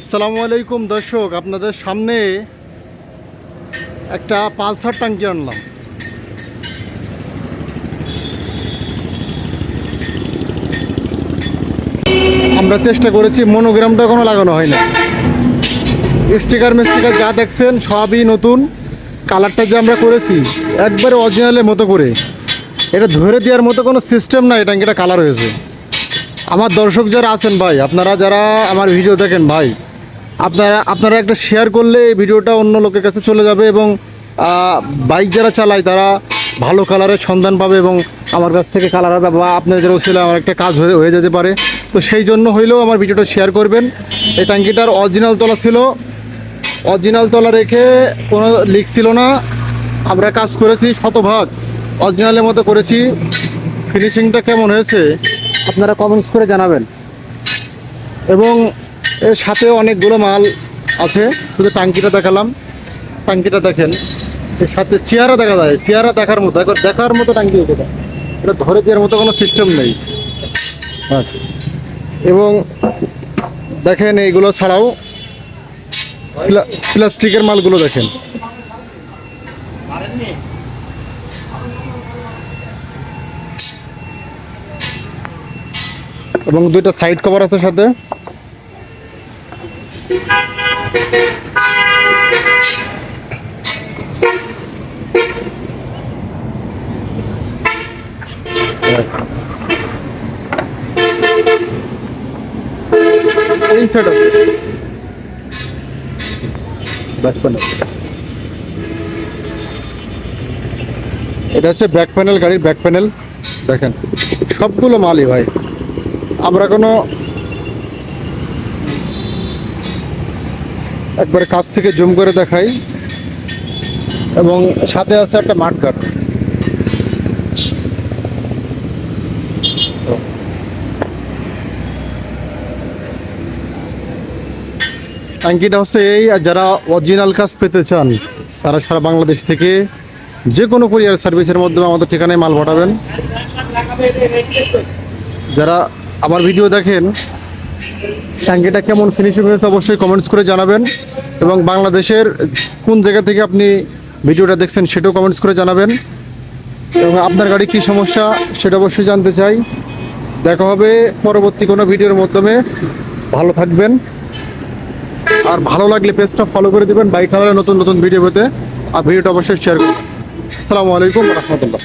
আসসালামু আলাইকুম দর্শক, আপনাদের সামনে একটা পালসার ট্যাঙ্কি আনলাম। আমরা চেষ্টা করেছি, মনোগ্রামটা কোনো লাগানো হয় না স্টিকার মিস্টিকার যা দেখছেন সবই নতুন। কালারটা যে আমরা করেছি, একবারে অরিজিনালের মতো করে। এটা ধরে দেওয়ার মতো কোনো সিস্টেম নাই ট্যাঙ্কিটা কালার হয়েছে। আমার দর্শক যারা আছেন ভাই, আপনারা যারা আমার ভিডিও দেখেন ভাই আপনারা আপনারা একটা শেয়ার করলে এই ভিডিওটা অন্য লোকের কাছে চলে যাবে এবং বাইক যারা চালায় তারা ভালো কালারের সন্ধান পাবে এবং আমার কাছ থেকে কালার হবে বা আপনাদের ওসিলে আমার একটা কাজ হয়ে হয়ে যেতে পারে। তো সেই জন্য হইলেও আমার ভিডিওটা শেয়ার করবেন। এই ট্যাঙ্কিটার অরিজিনাল তলা ছিল। অরিজিনাল তলা রেখে কোনো লিক ছিল না। আমরা কাজ করেছি শতভাগ। অরিজিনালের মতো করেছি। ফিনিশিংটা কেমন হয়েছে? আপনারা কমেন্টস করে জানাবেন। এবং এর সাথে অনেকগুলো মাল আছে। শুধু টাঙ্কিটা দেখালাম। টাঙ্কিটা দেখেন। এর সাথে চেয়ারও দেখা যায়। চেয়ারা দেখার মতো। একবার দেখার মতো টাঙ্কি এটা। এটা ধরে দেওয়ার মতো কোনো সিস্টেম নেই। এবং দেখেন এইগুলো ছাড়াও প্লাস্টিকের মালগুলো দেখেন। এবং দুইটা সাইড কভার আছে সাথে। ব্যাক প্যানেল এটা হচ্ছে ব্যাক প্যানেল গাড়ির ব্যাক প্যানেল দেখেন সবগুলো মালই ভাই। আমরা কোনো একবারে কাছ থেকে জুম করে দেখাই। এবং সাথে আছে একটা মাঠ গার্ড ট্যাঙ্কিটা হচ্ছে এই, আর যারা অরিজিনাল কাজ পেতে চান, তারা সারা বাংলাদেশ থেকে যে কোনো কুরিয়ার সার্ভিসের মাধ্যমে আমাদের ঠিকানায় মাল পাঠাবেন। যারা আমার ভিডিও দেখেন ট্যাঙ্কিটা কেমন ফিনিশিং হয়েছে অবশ্যই কমেন্টস করে জানাবেন। এবং বাংলাদেশের কোন জায়গা থেকে আপনি ভিডিওটা দেখছেন সেটাও কমেন্টস করে জানাবেন। এবং আপনার গাড়ি কী সমস্যা সেটা অবশ্যই জানতে চাই। দেখা হবে পরবর্তী কোনো ভিডিওর মাধ্যমে। ভালো থাকবেন। আর ভালো লাগলে পেজটা ফলো করে দিবেন। বাইক কালারের নতুন নতুন ভিডিও পেতে। আর ভিডিওটা অবশ্যই শেয়ার করবেন আসসালামু আলাইকুম রহমতুল্লাহ।